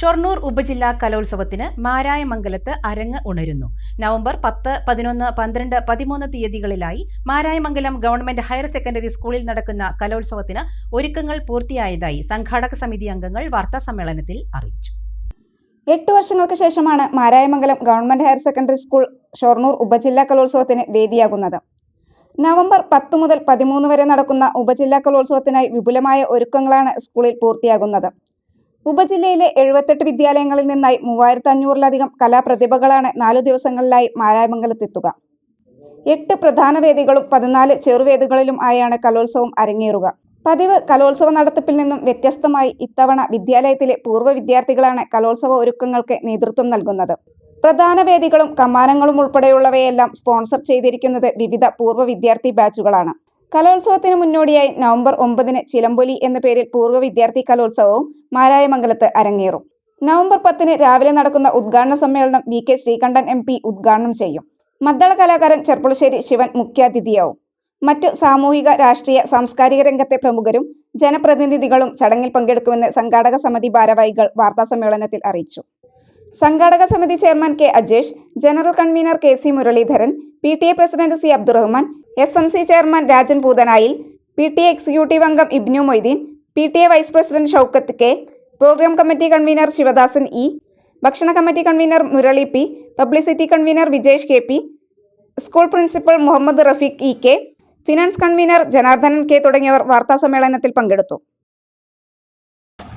ഷൊർണൂർ ഉപജില്ലാ കലോത്സവത്തിന് മാരായമംഗലത്ത് അരങ്ങ് ഉണരുന്നു. നവംബർ പത്ത് പതിനൊന്ന് പന്ത്രണ്ട് പതിമൂന്ന് തീയതികളിലായി മാരായമംഗലം ഗവൺമെന്റ് ഹയർ സെക്കൻഡറി സ്കൂളിൽ നടക്കുന്ന കലോത്സവത്തിന് ഒരുക്കങ്ങൾ പൂർത്തിയായതായി സംഘാടക സമിതി അംഗങ്ങൾ വാർത്താസമ്മേളനത്തിൽ അറിയിച്ചു. എട്ട് വർഷങ്ങൾക്ക് ശേഷമാണ് Marayamangalam government higher secondary school Shoranur ഉപജില്ലാ കലോത്സവത്തിന് വേദിയാകുന്നത്. നവംബർ പത്ത് മുതൽ പതിമൂന്ന് വരെ നടക്കുന്ന ഉപജില്ലാ കലോത്സവത്തിനായി വിപുലമായ ഒരുക്കങ്ങളാണ് സ്കൂളിൽ പൂർത്തിയാകുന്നത്. ഉപജില്ലയിലെ എഴുപത്തെട്ട് വിദ്യാലയങ്ങളിൽ നിന്നായി മൂവായിരത്തി അഞ്ഞൂറിലധികം കലാപ്രതിഭകളാണ് നാലു ദിവസങ്ങളിലായി മാരായമംഗലത്തെത്തുക. എട്ട് പ്രധാന വേദികളും പതിനാല് ചെറുവേദികളിലും ആയാണ് കലോത്സവം അരങ്ങേറുക. പതിവ് കലോത്സവ നടത്തിപ്പിൽ നിന്നും വ്യത്യസ്തമായി ഇത്തവണ വിദ്യാലയത്തിലെ പൂർവ വിദ്യാർത്ഥികളാണ് കലോത്സവ ഒരുക്കങ്ങൾക്ക് നേതൃത്വം നൽകുന്നത്. പ്രധാന വേദികളും കമാനങ്ങളും ഉൾപ്പെടെയുള്ളവയെല്ലാം സ്പോൺസർ ചെയ്തിരിക്കുന്നത് വിവിധ പൂർവ വിദ്യാർത്ഥി ബാച്ചുകളാണ്. കലോത്സവത്തിന് മുന്നോടിയായി നവംബർ ഒമ്പതിന് ചിലമ്പൊലി എന്ന പേരിൽ പൂർവ വിദ്യാർത്ഥി കലോത്സവവും മാരായമംഗലത്ത് അരങ്ങേറും. നവംബർ പത്തിന് രാവിലെ നടക്കുന്ന ഉദ്ഘാടന സമ്മേളനം V K Sreekandan M P ഉദ്ഘാടനം ചെയ്യും. മദ്ദള കലാകാരൻ ചെർപ്പുളശ്ശേരി ശിവൻ മുഖ്യാതിഥിയാവും. മറ്റു സാമൂഹിക രാഷ്ട്രീയ സാംസ്കാരിക രംഗത്തെ പ്രമുഖരും ജനപ്രതിനിധികളും ചടങ്ങിൽ പങ്കെടുക്കുമെന്ന് സംഘാടക സമിതി ഭാരവാഹികൾ വാർത്താസമ്മേളനത്തിൽ അറിയിച്ചു. സംഘാടക സമിതി chairman K Ajesh general convener K C Muraleedharan P T A president C Abdurahman S M C chairman Rajan Poothanayil P T A executive അംഗം Ibnu Moideen P T A vice president Shoukath K programme committee convener Sivadasan E ഭക്ഷണ committee convener Murali P publicity convener Vijesh K P school principal Muhammad Rafeeq E K finance convener Janardhanan K തുടങ്ങിയവർ വാർത്താസമ്മേളനത്തിൽ പങ്കെടുത്തു.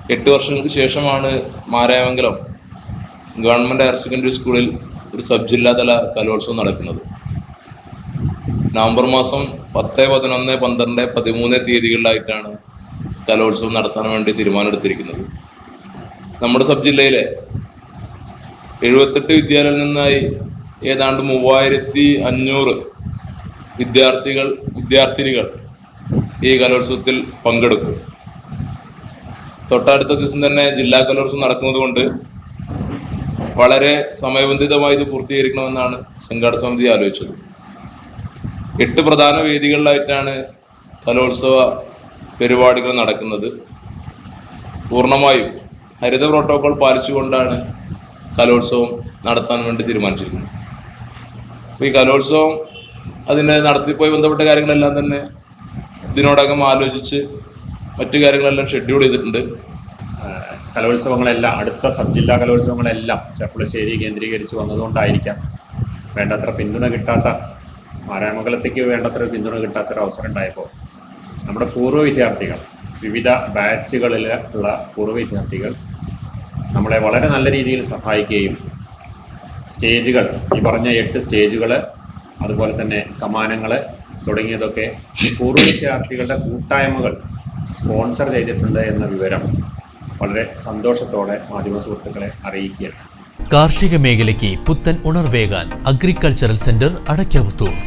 എട്ട് വർഷങ്ങൾക്ക് ശേഷമാണ് Marayamangalam government higher secondary സ്കൂളിൽ ഒരു sub ജില്ലാതല കലോത്സവം നടക്കുന്നത്. നവംബർ മാസം പത്ത് പതിനൊന്ന് പന്ത്രണ്ട് പതിമൂന്ന് തീയതികളിലായിട്ടാണ് കലോത്സവം നടത്താൻ വേണ്ടി തീരുമാനമെടുത്തിരിക്കുന്നത്. നമ്മുടെ സബ് ജില്ലയിലെ എഴുപത്തെട്ട് വിദ്യാലയങ്ങളിൽ നിന്നായി ഏതാണ്ട് മൂവായിരത്തി അഞ്ഞൂറ് വിദ്യാർത്ഥികൾ വിദ്യാർത്ഥിനികൾ ഈ കലോത്സവത്തിൽ പങ്കെടുക്കും. തൊട്ടടുത്ത ദിവസം തന്നെ ജില്ലാ കലോത്സവം നടക്കുന്നത് കൊണ്ട് വളരെ സമയബന്ധിതമായി ഇത് പൂർത്തീകരിക്കണമെന്നാണ് സംഘാടക സമിതി ആലോചിച്ചത്. എട്ട് പ്രധാന വേദികളിലായിട്ടാണ് കലോത്സവ പരിപാടികൾ നടക്കുന്നത്. പൂർണമായും ഹരിത പ്രോട്ടോകോൾ പാലിച്ചുകൊണ്ടാണ് കലോത്സവം നടത്താൻ വേണ്ടി തീരുമാനിച്ചിരിക്കുന്നത്. അപ്പോൾ ഈ കലോത്സവം അതിന്റെ നടത്തിപ്പോയി ബന്ധപ്പെട്ട കാര്യങ്ങളെല്ലാം തന്നെ ഇതിനോടകം ആലോചിച്ച് മറ്റു കാര്യങ്ങളെല്ലാം ഷെഡ്യൂൾ ചെയ്തിട്ടുണ്ട്. കലോത്സവങ്ങളെല്ലാം അടുത്ത സബ് ജില്ലാ കലോത്സവങ്ങളെല്ലാം ചെർപ്പുളശ്ശേരി കേന്ദ്രീകരിച്ച് വന്നതുകൊണ്ടായിരിക്കാം. വേണ്ടത്ര പിന്തുണ കിട്ടാത്ത മാരാമംഗലത്തേക്ക് വേണ്ടത്ര പിന്തുണ കിട്ടാത്തൊരു അവസരം ഉണ്ടായപ്പോൾ നമ്മുടെ പൂർവ വിദ്യാർത്ഥികൾ വിവിധ ബാച്ചുകളിൽ ഉള്ള പൂർവ വിദ്യാർത്ഥികൾ നമ്മളെ വളരെ നല്ല രീതിയിൽ സഹായിക്കുകയും സ്റ്റേജുകൾ ഈ പറഞ്ഞ എട്ട് സ്റ്റേജുകൾ അതുപോലെ തന്നെ കമാനങ്ങൾ തുടങ്ങിയതൊക്കെ പൂർവ വിദ്യാർത്ഥികളുടെ കൂട്ടായ്മകൾ സ്പോൺസർ ചെയ്തിട്ടുണ്ട് എന്ന വിവരം വളരെ സന്തോഷത്തോടെ മാധ്യമ സുഹൃത്തുക്കളെ അറിയിക്കുകയാണ്. കാർഷിക മേഖലയ്ക്ക് പുത്തൻ ഉണർവേകാൻ അഗ്രികൾച്ചറൽ സെന്റർ അടയ്ക്കാവുത്തൂർ